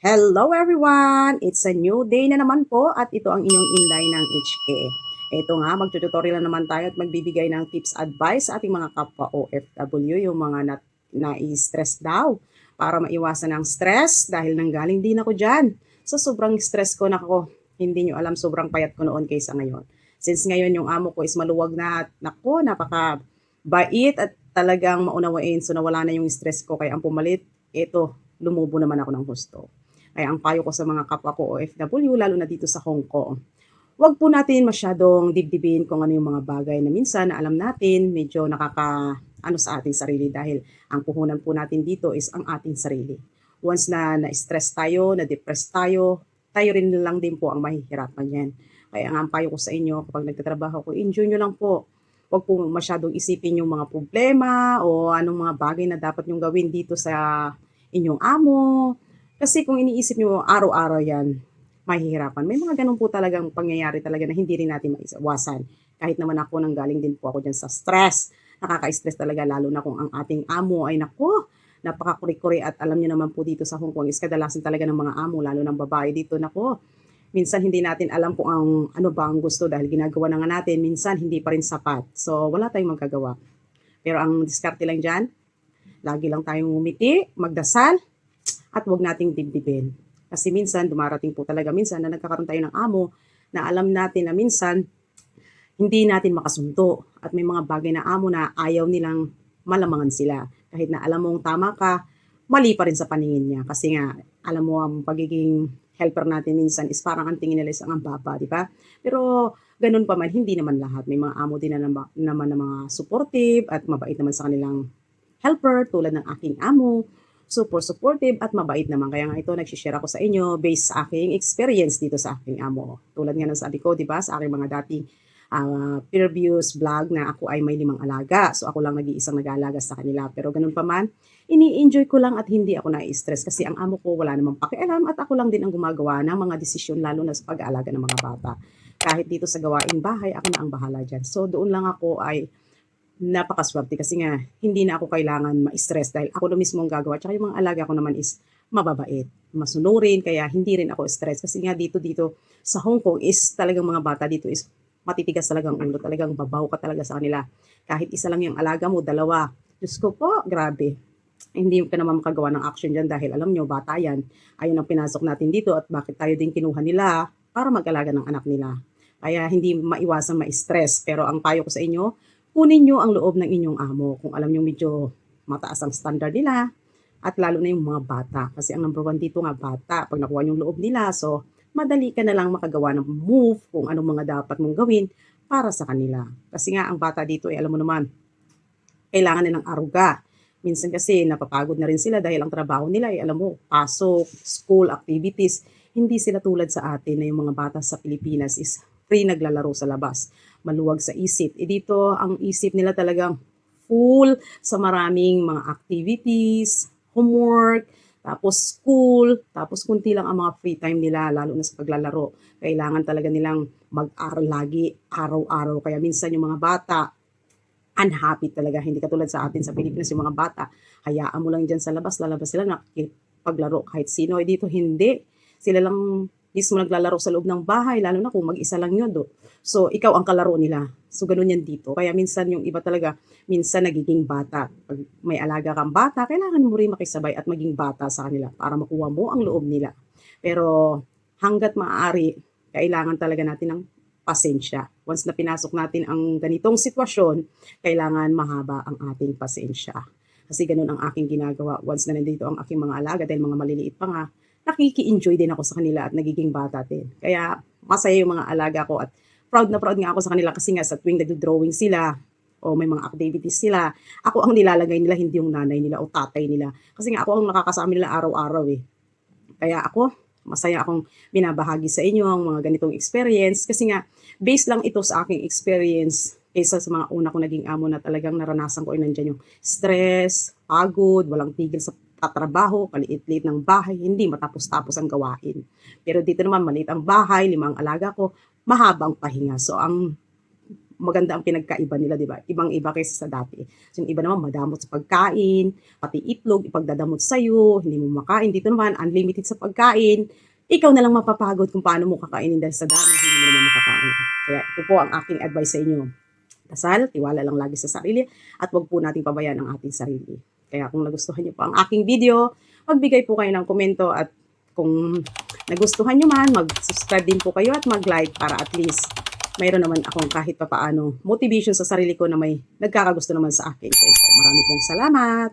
Hello everyone! It's a new day na naman po at ito ang inyong inday ng HK. Ito nga, magtututorial na naman tayo at magbibigay ng tips advice sa ating mga kapwa OFW, yung mga na, na-stress daw para maiwasan ang stress dahil nanggaling din ako dyan. So sobrang stress ko na ako. Hindi nyo alam, sobrang payat ko noon kaysa ngayon. Since ngayon yung amo ko is maluwag na at nako, napaka bait at talagang maunawain. So nawala na yung stress ko kaya ang pumalit, ito, lumubo naman ako ng gusto. Kaya ang payo ko sa mga kapwa ko OFW, lalo na dito sa Hong Kong, wag po natin masyadong dibdibin kung ano yung mga bagay na minsan na alam natin medyo nakaka ano sa ating sarili dahil ang puhunan po natin dito is ang ating sarili. Once na na-stress tayo, na-depress tayo, tayo rin lang din po ang mahihirapan yan. Kaya ang payo ko sa inyo, kapag nagtatrabaho ko, enjoy nyo lang po. Huwag po masyadong isipin yung mga problema o anong mga bagay na dapat nyong gawin dito sa inyong amo. Kasi kung iniisip nyo araw-araw yan, mahihirapan. May mga ganun po talagang pangyayari talaga na hindi rin natin maiwasan. Kahit naman ako nang galing din po ako dyan sa stress. Nakaka-stress talaga lalo na kung ang ating amo ay nako, napakakuri-kuri at alam niyo naman po dito sa Hong Kong is kadalasan talaga ng mga amo, lalo ng babae dito, nako. Minsan hindi natin alam kung ang ano ba ang gusto dahil ginagawa na nga natin, minsan hindi pa rin sapat. So wala tayong magagawa. Pero ang diskarte lang dyan, lagi lang tayong umiti, magdasal, at huwag nating dibdibin. Kasi minsan, dumarating po talaga minsan na nagkakaroon tayo ng amo na alam natin na minsan hindi natin makasundo at may mga bagay na amo na ayaw nilang malamangan sila. Kahit na alam mong tama ka, mali pa rin sa paningin niya. Kasi nga, alam mo ang pagiging helper natin minsan is parang ang tingin nila is ang baba, di ba? Pero ganun pa man, hindi naman lahat. May mga amo din na naman na mga supportive at mabait naman sa kanilang helper tulad ng aking amo super supportive at mabait naman. Kaya nga ito, nagsishare ako sa inyo based sa aking experience dito sa aking amo. Tulad nga ng sabi ko, di ba, sa aking mga dating uh, previous vlog na ako ay may limang alaga. So ako lang nag-iisang nag-aalaga sa kanila. Pero ganun pa man, ini-enjoy ko lang at hindi ako na-stress kasi ang amo ko wala namang pakialam at ako lang din ang gumagawa ng mga desisyon lalo na sa pag-aalaga ng mga bata. Kahit dito sa gawaing bahay, ako na ang bahala dyan. So doon lang ako ay napakaswerte kasi nga hindi na ako kailangan ma-stress dahil ako na mismo ang gagawa. Tsaka yung mga alaga ko naman is mababait, masunurin, kaya hindi rin ako stress. Kasi nga dito, dito sa Hong Kong is talagang mga bata dito is matitigas talagang ulo, talagang babaw ka talaga sa kanila. Kahit isa lang yung alaga mo, dalawa. Diyos ko po, grabe. Hindi ka naman makagawa ng action dyan dahil alam nyo, bata yan. Ayun ang pinasok natin dito at bakit tayo din kinuha nila para mag-alaga ng anak nila. Kaya hindi maiwasan ma-stress. Pero ang payo ko sa inyo, kunin nyo ang loob ng inyong amo. Kung alam nyo medyo mataas ang standard nila, at lalo na yung mga bata. Kasi ang number one dito nga bata. Pag nakuha yung loob nila, so madali ka na lang makagawa ng move kung anong mga dapat mong gawin para sa kanila. Kasi nga ang bata dito, eh, alam mo naman, kailangan nilang aruga. Minsan kasi napapagod na rin sila dahil ang trabaho nila eh, alam mo, pasok, school, activities. Hindi sila tulad sa atin na yung mga bata sa Pilipinas is free naglalaro sa labas maluwag sa isip. E dito, ang isip nila talagang full sa maraming mga activities, homework, tapos school, tapos kunti lang ang mga free time nila, lalo na sa paglalaro. Kailangan talaga nilang mag-aral lagi, araw-araw. Kaya minsan yung mga bata, unhappy talaga. Hindi katulad sa atin sa Pilipinas, yung mga bata, hayaan mo lang dyan sa labas, lalabas sila, nakipaglaro kahit sino. E dito, hindi. Sila lang mismo naglalaro sa loob ng bahay, lalo na kung mag-isa lang yun do. So, ikaw ang kalaro nila. So, ganun yan dito. Kaya minsan yung iba talaga, minsan nagiging bata. Pag may alaga kang bata, kailangan mo rin makisabay at maging bata sa kanila para makuha mo ang loob nila. Pero hanggat maaari, kailangan talaga natin ng pasensya. Once na pinasok natin ang ganitong sitwasyon, kailangan mahaba ang ating pasensya. Kasi ganun ang aking ginagawa. Once na nandito ang aking mga alaga, dahil mga maliliit pa nga, nakiki-enjoy din ako sa kanila at nagiging bata din. Kaya masaya yung mga alaga ko at proud na proud nga ako sa kanila kasi nga sa tuwing nagdo-drawing sila o may mga activities sila, ako ang nilalagay nila, hindi yung nanay nila o tatay nila. Kasi nga ako ang nakakasama nila araw-araw eh. Kaya ako, masaya akong binabahagi sa inyo ang mga ganitong experience kasi nga, based lang ito sa aking experience kaysa sa mga una kong naging amo na talagang naranasan ko ay nandiyan yung stress, pagod, walang tigil sa tatrabaho, kaliit-liit ng bahay, hindi matapos-tapos ang gawain. Pero dito naman, maliit ang bahay, limang alaga ko, mahabang pahinga. So, ang maganda ang pinagkaiba nila, di ba? Ibang-iba kaysa sa dati. So, yung iba naman, madamot sa pagkain, pati itlog, ipagdadamot sa'yo, hindi mo makain. Dito naman, unlimited sa pagkain. Ikaw na lang mapapagod kung paano mo kakainin dahil sa dami, hindi mo naman makakain. Kaya ito po ang aking advice sa inyo. Dasal, tiwala lang lagi sa sarili, at wag po nating pabayaan ang ating sarili. Kaya kung nagustuhan niyo po ang aking video, magbigay po kayo ng komento at kung nagustuhan nyo man, mag-subscribe din po kayo at mag-like para at least mayroon naman akong kahit papaano motivation sa sarili ko na may nagkakagusto naman sa aking kwento. Marami pong salamat!